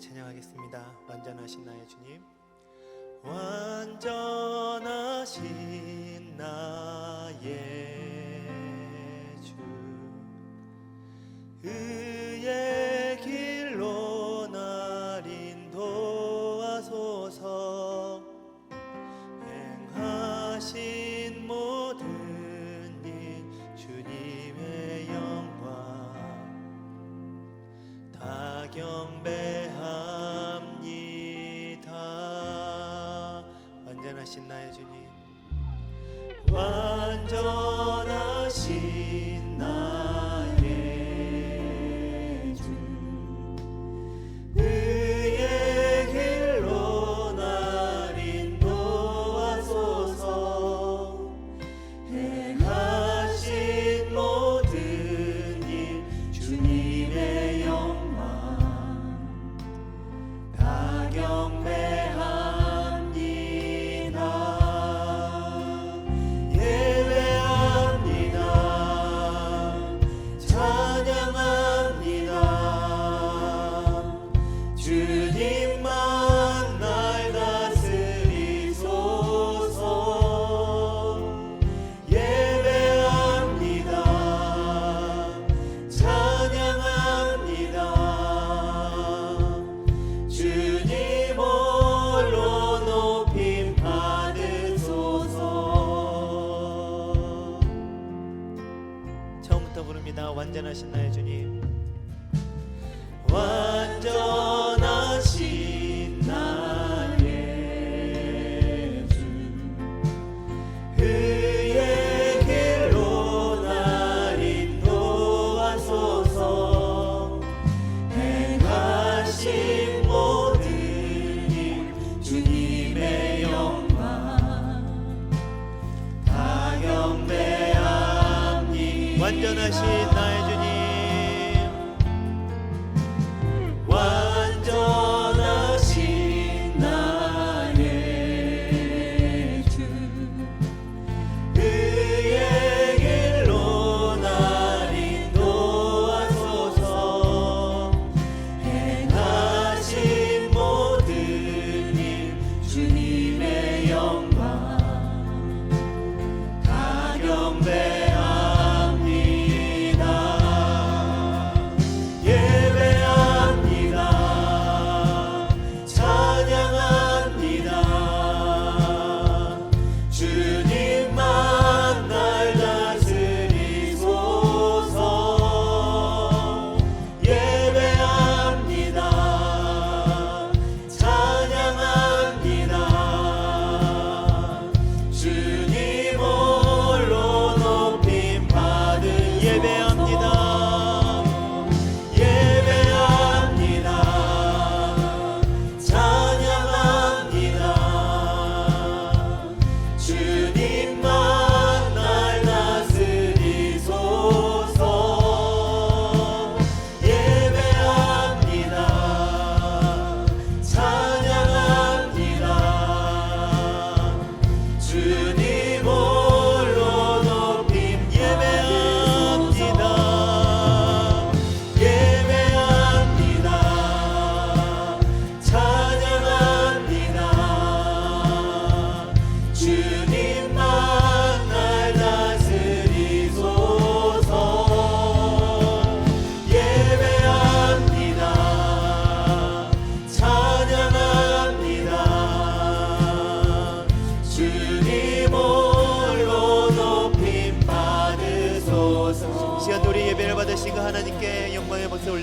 찬양하겠습니다. 완전하신 나의 주님. 완전하신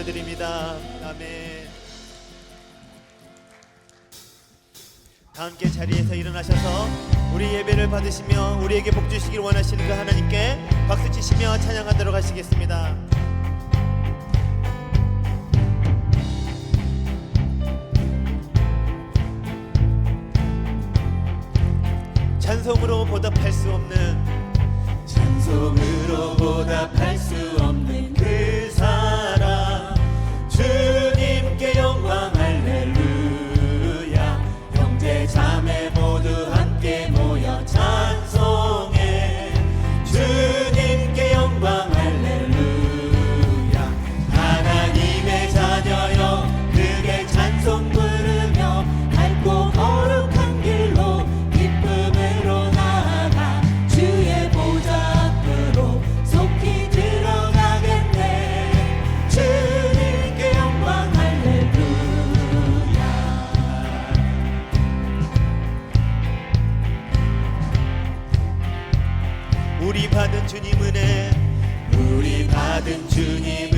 올려드립니다. 아멘. 다 함께 자리에서 일어나셔서 우리 예배를 받으시며 우리에게 복 주시길 원하시는 그 하나님께 박수 치시며 찬양하도록 하시겠습니다. 찬송으로 보답할 수 없는 찬송으로 보답할 수 없는 같은 주님.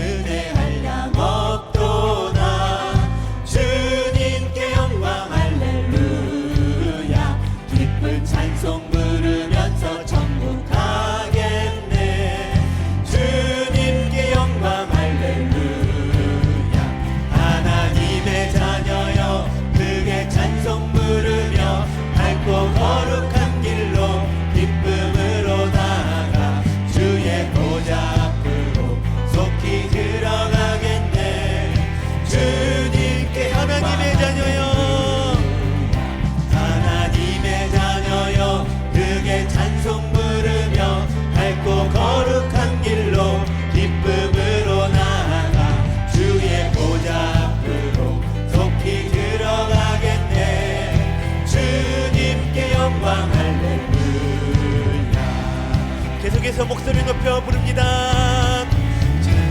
위해서 목소리 높여 부릅니다.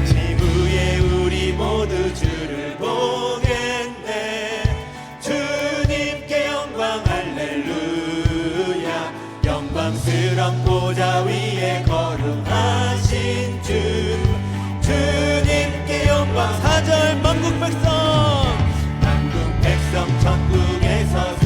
지후에 우리 모두 주를 보겠네. 주님께 영광 할렐루야. 영광스런 보좌 위에 거룩하신 주. 주님께 영광 사절 만국 백성. 만국 백성 천국에서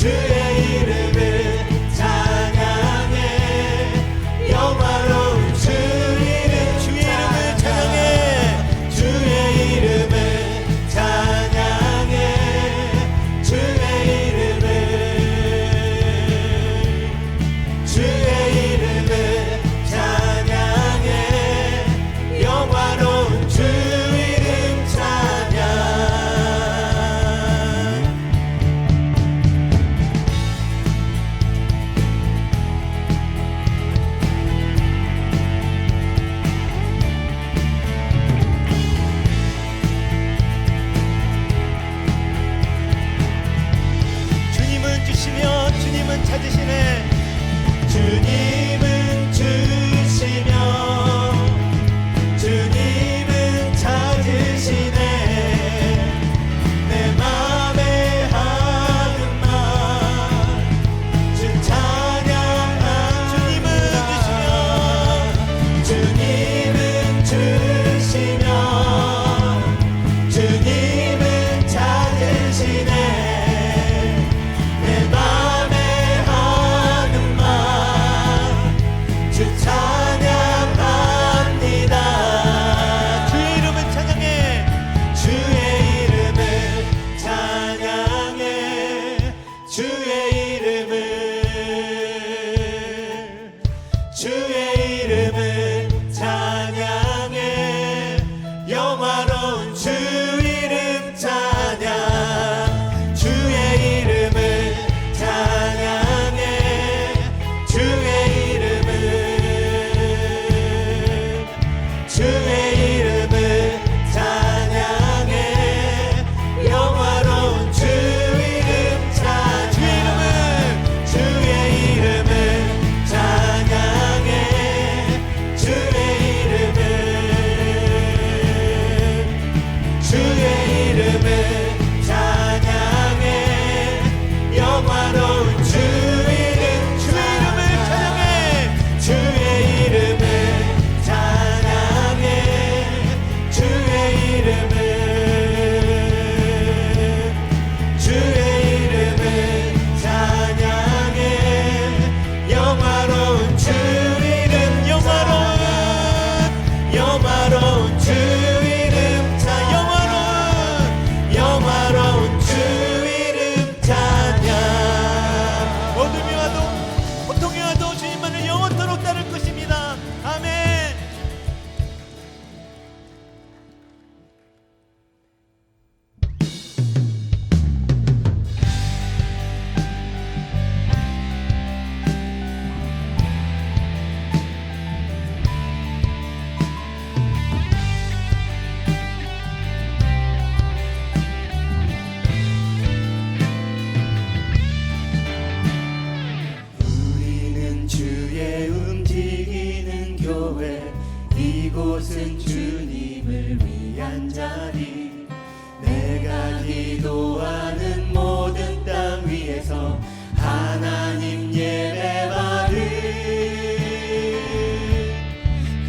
Jesus.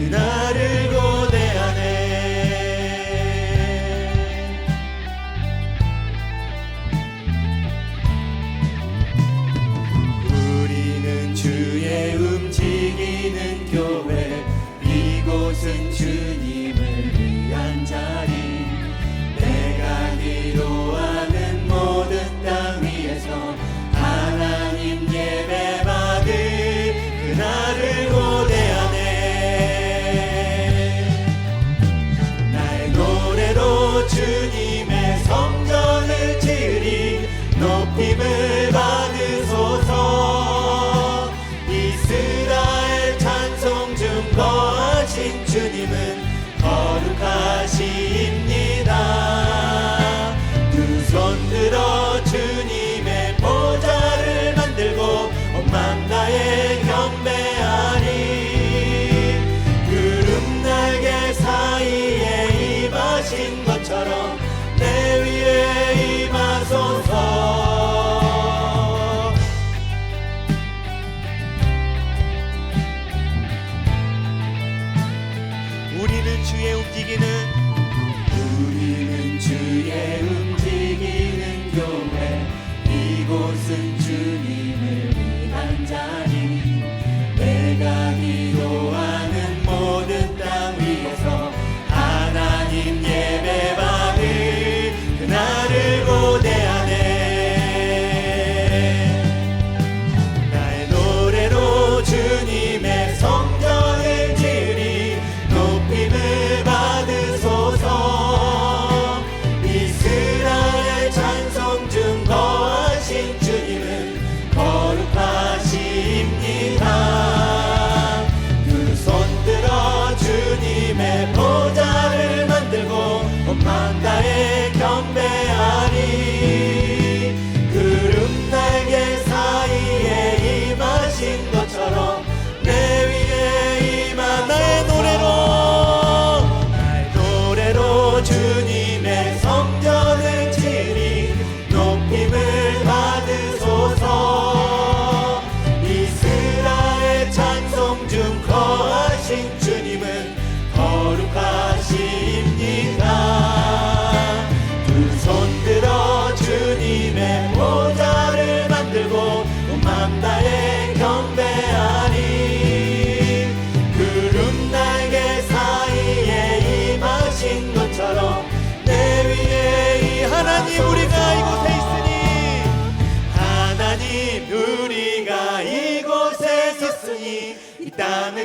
that 주의 웃기기는 우리는 주의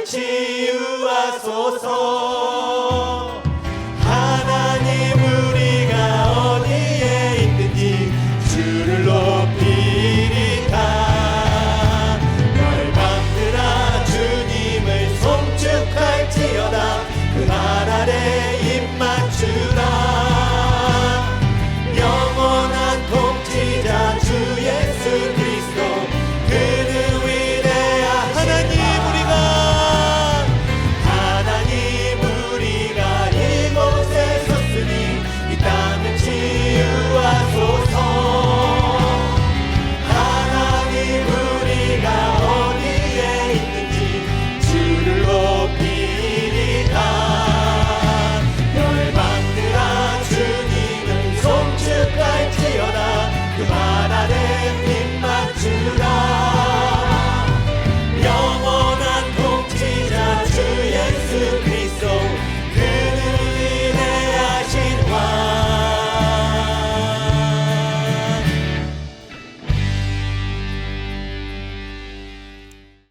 이곳에 있